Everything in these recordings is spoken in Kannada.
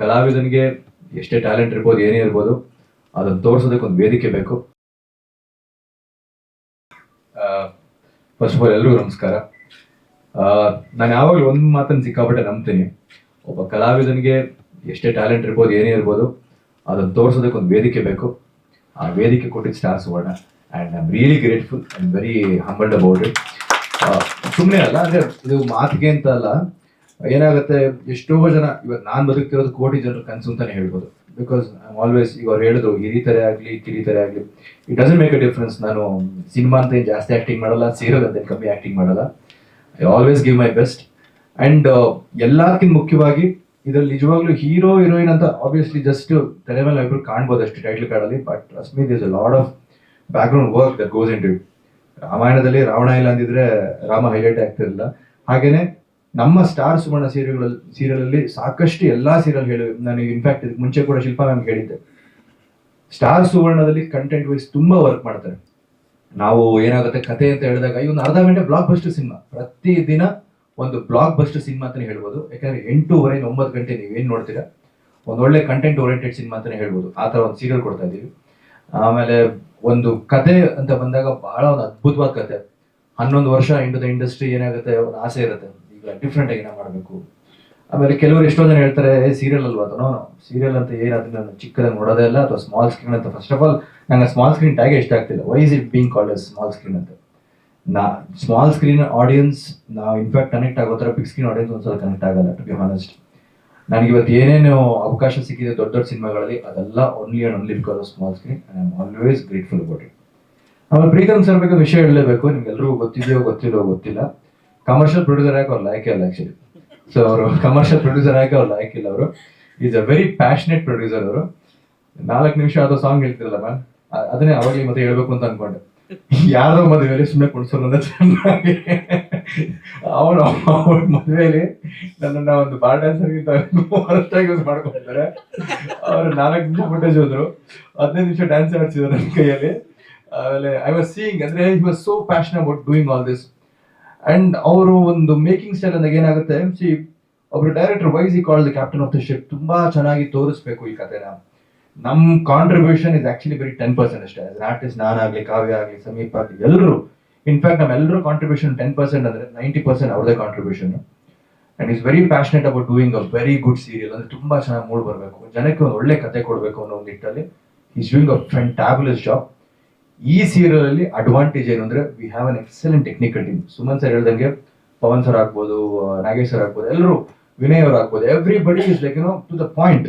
ಕಲಾವಿದನಿಗೆ ಎಷ್ಟೇ ಟ್ಯಾಲೆಂಟ್ ಇರ್ಬೋದು, ಏನೇ ಇರ್ಬೋದು, ಅದನ್ನು ತೋರಿಸೋದಕ್ಕೆ ಒಂದು ವೇದಿಕೆ ಬೇಕು. ಫಸ್ಟ್ ಆಫ್ ಆಲ್ ಎಲ್ರಿಗೂ ನಮಸ್ಕಾರ. ನಾನು ಯಾವಾಗಲೂ ಒಂದು ಮಾತನ್ನು ಸಿಕ್ಕಾಪಟ್ಟೆ ನಂಬ್ತೀನಿ. ಒಬ್ಬ ಕಲಾವಿದನಿಗೆ ಎಷ್ಟೇ ಟ್ಯಾಲೆಂಟ್ ಇರ್ಬೋದು, ಏನೇ ಇರ್ಬೋದು, ಅದನ್ನು ತೋರಿಸೋದಕ್ಕೆ ಒಂದು ವೇದಿಕೆ ಬೇಕು. ಆ ವೇದಿಕೆ ಕೊಟ್ಟಿದ್ದು star Suvarna. And I am really grateful and very humbled about it ಸುಮ್ಮನೆ ಅಲ್ಲ, ಅಂದರೆ ಇದು ಮಾತಿಗೆ ಅಂತ ಅಲ್ಲ. ಏನಾಗುತ್ತೆ, ಎಷ್ಟೋ ಜನ ಇವತ್ತು ನಾನು ಬದುಕ್ತಿರೋದು ಕೋಟಿ ಜನರ ಕನಸು ಅಂತಾನೆ ಹೇಳ್ಬೋದು. ಬಿಕಾಸ್ ಆಲ್ವೇಸ್ ಈಗ ಅವ್ರು ಹೇಳಿದ್ರು ಹಿರಿತರೆ ಆಗಲಿ ಕಿರಿತರೆ ಆಗಲಿ it doesn't make a difference ನಾನು ಸಿನಿಮಾ ಅಂತ ಏನು ಜಾಸ್ತಿ ಆ್ಯಕ್ಟಿಂಗ್ ಮಾಡಲ್ಲ ಸೀರಿಯಲ್ ಕಮ್ಮಿ ಆ್ಯಕ್ಟಿಂಗ್ ಮಾಡಲ್ಲ. I always give my best and ಎಲ್ಲಕ್ಕಿಂತ ಮುಖ್ಯವಾಗಿ, ಇದರಲ್ಲಿ ನಿಜವಾಗ್ಲೂ ಹೀರೋ ಹೀರೋಯಿನ್ ಅಂತ ಆಬ್ವಿಯಸ್ಲಿ ಜಸ್ಟ್ ತಲೆ ಮೇಲೆ ಇಬ್ರು ಕಾಣ್ಬೋದು ಅಷ್ಟು ಟೈಟ್ಲ್ ಕಾರ್ಡಲ್ಲಿ but Rashmi this a lot of background work that goes into ರಾಮಾಯಣದಲ್ಲಿ ರಾವಣ ಇಲ್ಲ ಅಂದಿದ್ರೆ ರಾಮ ಹೈಲೈಟ್ ಆಗ್ತಿರಲಿಲ್ಲ. ಹಾಗೇನೆ ನಮ್ಮ ಸ್ಟಾರ್ ಸುವರ್ಣ ಸೀರಿಯಲ್ ಸೀರಿಯಲ್ ಅಲ್ಲಿ ಸಾಕಷ್ಟು ಎಲ್ಲಾ ಸೀರಿಯಲ್ ಹೇಳಿ ನನಗೆ ಇನ್ಫ್ಯಾಕ್ಟ್ ಮುಂಚೆ ಕೂಡ ಶಿಲ್ಪಾ ನಾನು ಹೇಳಿದ್ದೆ. ಸ್ಟಾರ್ ಸುವರ್ಣದಲ್ಲಿ ಕಂಟೆಂಟ್ ವೈಸ್ ತುಂಬಾ ವರ್ಕ್ ಮಾಡ್ತಾರೆ. ನಾವು ಏನಾಗುತ್ತೆ ಕತೆ ಅಂತ ಹೇಳಿದಾಗ, ಈ ಒಂದು ಅರ್ಧ ಗಂಟೆ ಬ್ಲಾಕ್ ಬಸ್ಟರ್ ಸಿನಿಮಾ, ಪ್ರತಿ ದಿನ ಒಂದು ಬ್ಲಾಕ್ ಬಸ್ಟ್ ಸಿನಿಮಾ ಅಂತಾನೆ ಹೇಳ್ಬೋದು. ಯಾಕಂದ್ರೆ ಎಂಟೂವರೆಯಿಂದ ಒಂಬತ್ತು ಗಂಟೆ ನೀವು ಏನ್ ನೋಡ್ತೀರಾ? ಒಂದು ಒಳ್ಳೆ ಕಂಟೆಂಟ್ ಓರಿಯೆಂಟೆಡ್ ಸಿನಿಮಾ ಅಂತಾನೆ ಹೇಳ್ಬೋದು. ಆ ತರ ಒಂದು ಸೀರಿಯಲ್ ಕೊಡ್ತಾ ಇದೀವಿ ಆಮೇಲೆ ಒಂದು ಕತೆ ಅಂತ ಬಂದಾಗ ಬಹಳ ಒಂದು ಅದ್ಭುತವಾದ ಕತೆ. ಹನ್ನೊಂದು ವರ್ಷ ಇಂಡದ ಇಂಡಸ್ಟ್ರಿ ಏನಾಗುತ್ತೆ? ಒಂದು ಆಸೆ ಇರುತ್ತೆ. ಡಿಫ್ರೆಂಟ್ ಆಗಿ ಮಾಡಬೇಕು. ಆಮೇಲೆ ಕೆಲವರು ಎಷ್ಟೋ ಜನ ಹೇಳ್ತಾರೆ ಸೀರಿಯಲ್ ಅಲ್ವಾ? ಅದು ಸೀರಿಯಲ್ ಅಂತ ಏನು ಅದನ್ನ ನಾನು ಚಿಕ್ಕದಾಗಿ ನೋಡೋದೇ ಇಲ್ಲ ಅಥವಾ ಸ್ಮಾಲ್ ಸ್ಕ್ರೀನ್ ಅಂತ. ಫಸ್ಟ್ ಆಫ್ ಆಲ್ ನಂಗೆ ಸ್ಮಾಲ್ ಸ್ಕ್ರೀನ್ ಟ್ಯಾಗ್ ಇಷ್ಟ ಆಗ್ತಿಲ್ಲ. Why is it being called small screen ಅಂತ. ನಾ ಸ್ಮಾಲ್ ಸ್ಕ್ರೀನ್ ಆಡಿಯನ್ಸ್ ನಾವು ಇನ್ಫ್ಯಾಕ್ಟ್ ಕನೆಕ್ಟ್ ಆಗೋ ಥರ ಬಿಗ್ ಸ್ಕ್ರೀನ್ ಆಡಿಯನ್ಸ್ ಒಂದ್ಸಲ ಕನೆಕ್ಟ್ ಆಗಲ್ಲ ಟು ಬಿ ಹಾನೆಸ್ಟ್ ನನಗೆ ಇವತ್ತು ಏನೇನು ಅವಕಾಶ ಸಿಕ್ಕಿದೆ ದೊಡ್ಡ ದೊಡ್ಡ ಸಿನಿಮಾಗಳಲ್ಲಿ, ಅದೆಲ್ಲ only and only because of small screen I am always grateful about it ಆಮೇಲೆ ಪ್ರೀತಮ್ ಸರ್ ಬಗ್ಗೆ ವಿಷಯ ಹೇಳಲೇಬೇಕು. ನಿಮ್ಗೆಲ್ರಿಗೂ ಗೊತ್ತಿದೆಯೋ ಗೊತ್ತಿಲ್ಲೋ ಗೊತ್ತಿಲ್ಲ. ಕಮರ್ಷಿಯಲ್ ಪ್ರೊಡ್ಯೂಸರ್ ಆಗಿ ಅವ್ರು ಲಾಯ್ಕೆ ಅಲ್ಲ ಆಕ್ಚುಲಿ ಸೊ ಅವರು ಕಮರ್ಷಿಯಲ್ ಪ್ರೊಡ್ಯೂಸರ್ ಆಗಿ ಅವ್ರು ಲಾಯ್ಕ್ ಇಲ್ಲ ಅವರು. Is a very passionate producer ಅವರು. ನಾಲ್ಕು ನಿಮಿಷ ಆದ ಸಾಂಗ್ ಹೇಳ್ತಿರಲ್ಲ ಮ್ಯಾಮ್ ಅದನ್ನೇ ಅವಾಗಲೇ ಮತ್ತೆ ಹೇಳ್ಬೇಕು ಅಂತ ಅನ್ಕೊಂಡೆ. ಯಾರೋ ಮದುವೆಯಲ್ಲಿ ಸುಮ್ಮನೆ ಕುಣಿಸೋಣ ಚೆನ್ನಾಗಿ. ಅವನು ಅವಳ ಮದುವೆಯಲ್ಲಿ ನನ್ನನ್ನ ಒಂದು ಬಾರ್ ಡ್ಯಾನ್ಸರ್ ಹೊರತಾಗಿ ಯೂಸ್ ಮಾಡ್ಕೊಳ್ತಾರೆ ಅವರು ನಾಲ್ಕು ನಿಮಿಷ ಫುಟೇಜ್ ಹೋದ್ರು. ಹದಿನೈದು ನಿಮಿಷ ಡ್ಯಾನ್ಸ್ ಆಡ್ಸಿದ್ರು ನನ್ನ ಕೈಯಲ್ಲಿ. ಆಮೇಲೆ ಐ ವಾಸ್ ಸೀಯಿಂಗ್ ಅಂದ್ರೆ he was so passion about doing all this and ಅವರು ಒಂದು ಮೇಕಿಂಗ್ ಸ್ಟೈಲ್ ಅಂದಾಗ ಏನಾಗುತ್ತೆ ಸಿ ಒಬ್ರು ಡೈರೆಕ್ಟರ್ ವೈಸ್ ಈ call the captain of the ship ತುಂಬಾ ಚೆನ್ನಾಗಿ ತೋರಿಸ್ಬೇಕು ಈ ಕಥೆನ. ನಮ್ ಕಾಂಟ್ರಿಬ್ಯೂಷನ್ ಇಸ್ ಆಕ್ಚುಲಿ ಬರೀ ಟೆನ್ ಪರ್ಸೆಂಟ್ ಅಷ್ಟೇ. ಆಸ್ ಆರ್ಟಿಸ್ಟ್ ನಾನಾಗ್ಲಿ, ಕಾವ್ಯ ಆಗ್ಲಿ, ಸಮೀಪ ಆಗ್ಲಿ, ಎಲ್ಲರೂ ಇನ್ಫ್ಯಾಕ್ಟ್ ನಮ್ಮೆಲ್ಲರೂ ಕಾಂಟ್ರಿಬ್ಯೂಷನ್ ಟೆನ್ ಪರ್ಸೆಂಟ್ ಅಂದ್ರೆ ನೈಂಟಿ ಪರ್ಸೆಂಟ್ ಅವ್ರದೇ contribution and is very passionate about doing a very good serial ಅಂದ್ರೆ ತುಂಬಾ ಚೆನ್ನಾಗಿ ಮೂಡ್ ಬರಬೇಕು. ಜನಕ್ಕೆ ಒಂದು ಒಳ್ಳೆ ಕತೆ ಕೊಡಬೇಕು ಅನ್ನೋ ಒಂದು ನಿಟ್ಟಲ್ಲಿ. Is doing a fantabulous job ಈ ಸೀರಿಯಲ್ ಅಲ್ಲಿ ಅಡ್ವಾಂಟೇಜ್ ಏನು ಅಂದ್ರೆ we have an excellent technical team Suman sir ಹೇಳ್ದಂಗೆ, ಪವನ್ ಸರ್ ಆಗ್ಬೋದು ನಾಗೇಶ್ ಸರ್ ಆಗ್ಬೋದು, ಎಲ್ಲರೂ ವಿನಯ್ ಅವ್ರು ಆಗ್ಬೋದು everybody is like you know to the point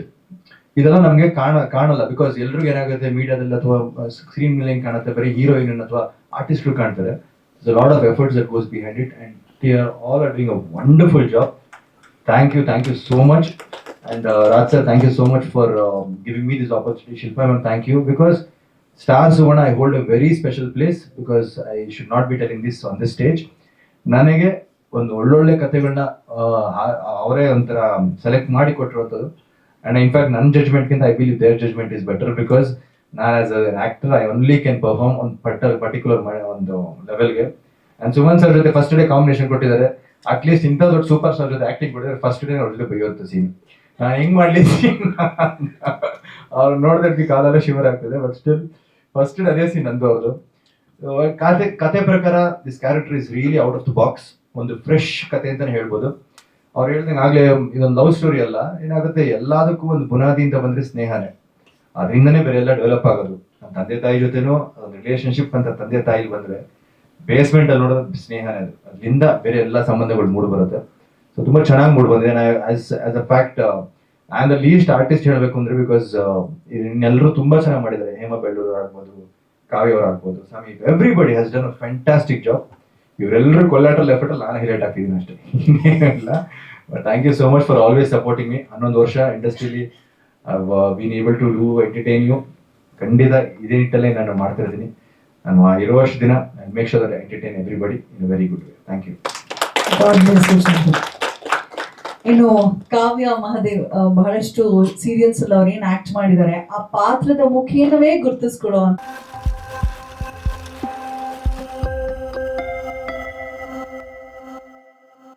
ಇದೆಲ್ಲ ನಮಗೆ ಕಾಣ, ಕಾಣಲ್ಲ ಬಿಕಾಸ್ ಎಲ್ರಿಗೂ ಏನಾಗುತ್ತೆ, ಮೀಡಿಯಾದಲ್ಲಿ ಅಥವಾ ಸ್ಕ್ರೀನ್ ಮೇಲೆ ಏನು ಕಾಣುತ್ತೆ, ಬರೀ ಹೀರೋಯಿನ್ ಅಥವಾ ಆರ್ಟಿಸ್ಟ್ಗಳು ಕಾಣ್ತಾರೆ lot of efforts that goes behind it and they are all are doing a wonderful job thank you thank you so much and Raj sir thank you so much for giving me this opportunity Shilpa thank you because star Suvarna I hold a very special place because I should not be telling this on this stage ನನಗೆ ಒಂದು ಒಳ್ಳೊಳ್ಳೆ ಕಥೆಗಳನ್ನ ಅವರೇ ಒಂಥರ ಸೆಲೆಕ್ಟ್ ಮಾಡಿ ಕೊಟ್ಟಿರುವಂಥದ್ದು ಅಂಡ್ ಇನ್ಫ್ಯಾಕ್ಟ್ ನನ್ನ ಜಜ್ಮೆಂಟ್ಗಿಂತ I believe their judgement is better because ನಾನು as an actor I only can perform ಒಂದು ಪರ್ಟರ್ ಪರ್ಟಿಕ್ಯುಲರ್ ಒಂದು ಲೆವೆಲ್ಗೆ ಅಂಡ್ ಸುಮನ್ ಸರ್ ಜೊತೆ ಫಸ್ಟ್ ಡೇ ಕಾಂಬಿನೇಷನ್ ಕೊಟ್ಟಿದ್ದಾರೆ. ಅಟ್ಲೀಸ್ಟ್ ಇಂಥ ದೊಡ್ಡ ಸೂಪರ್ ಸ್ಟಾರ್ ಜೊತೆ ಆಕ್ಟಿಂಗ್ ಕೊಟ್ಟಿದ್ದಾರೆ. ಫಸ್ಟ್ ಡೇ ಅವ್ರ ಜೊತೆ ಬೈಯೋದು ಸೀನ್ ನಾನು ಹೆಂಗ್ ಮಾಡ್ಲಿ ಅವ್ರು ನೋಡಿದ್ರೆ ಕಾಲೆಲ್ಲ ಶಿವರ್ ಆಗ್ತದೆ ಬಟ್ ಸ್ಟಿಲ್ ಫಸ್ಟ್ ಅದೇ ಸೀನ್ ನಂದು So, ಕತೆ ಕತೆ ಪ್ರಕಾರ this character is really out of the box ಒಂದು ಫ್ರೆಶ್ ಕತೆ ಅಂತಾನೆ ಹೇಳ್ಬೋದು. ಅವ್ರು ಹೇಳ್ದಂಗೆ ಆಗ್ಲೇ ಇದೊಂದು ಲವ್ ಸ್ಟೋರಿ ಅಲ್ಲ. ಏನಾಗುತ್ತೆ ಎಲ್ಲದಕ್ಕೂ ಒಂದು ಬುನಾದಿಯಿಂದ ಬಂದ್ರೆ ಸ್ನೇಹನೇ. ಅದರಿಂದನೇ ಬೇರೆ ಎಲ್ಲ ಡೆವಲಪ್ ಆಗೋದು. ನಮ್ಮ ತಂದೆ ತಾಯಿ ಜೊತೆನೂ ಒಂದು ರಿಲೇಶನ್ಶಿಪ್ ಅಂತ ತಂದೆ ತಾಯಿ ಬಂದ್ರೆ ಬೇಸ್ಮೆಂಟ್ ಅಲ್ಲಿ ನೋಡೋದು ಸ್ನೇಹನೇ ಅದು. ಅದರಿಂದ ಬೇರೆ ಎಲ್ಲ ಸಂಬಂಧಗಳು ಮೂಡ್ ಬರುತ್ತೆ ಸೊ ತುಂಬಾ ಚೆನ್ನಾಗಿ ಮೂಡ್ ಬಂದಿದೆ as as a fact on the least artist ಹೇಳಬೇಕು ಅಂದ್ರೆ ಬಿಕಾಸ್ ಇನ್ನೆಲ್ಲರೂ ತುಂಬಾ ಚೆನ್ನಾಗಿ ಮಾಡಿದ್ದಾರೆ. ಹೇಮ ಬೆಳ್ಳೂರು ಆಗ್ಬೋದು, ಕಾವ್ಯ ಅವ್ರು ಆಗ್ಬೋದು, Sameep everybody has done a fantastic job ಇವರೆಲ್ಲರೂ ಕೊಲ್ಲಾಟ್ರಲ್ ಎಫರ್ಟ್ ಅಲ್ಲಿ ನಾನು ಹೈಲೈಟ್ ಆಗ್ತಿದ್ದೀನಿ ಅಷ್ಟೇ. ಇಲ್ಲ. But thank you so much for always supporting me ಹನ್ನೊಂದು ವರ್ಷ ಇಂಡಸ್ಟ್ರಿಲಿ been able to do entertain you ಖಂಡಿತ ಇದೇ ನಿಟ್ಟಲ್ಲೇ ನಾನು ಮಾಡ್ತಾ ಇದ್ದೀನಿ ನಾನು ವರ್ಷ ದಿನ make sure entertain everybody in very good thank you ಇನ್ನು ಕಾವ್ಯ ಮಹಾದೇವ್ ಬಹಳಷ್ಟು ಸೀರಿಯಲ್ಸ್ ಅಲ್ಲಿ ಅವ್ರು ಏನ್ ಆಕ್ಟ್ ಮಾಡಿದ್ದಾರೆ ಆ ಪಾತ್ರದ ಮುಖೇನವೇ ಗುರುತಿಸ್ಕೊಳ್ಳೋ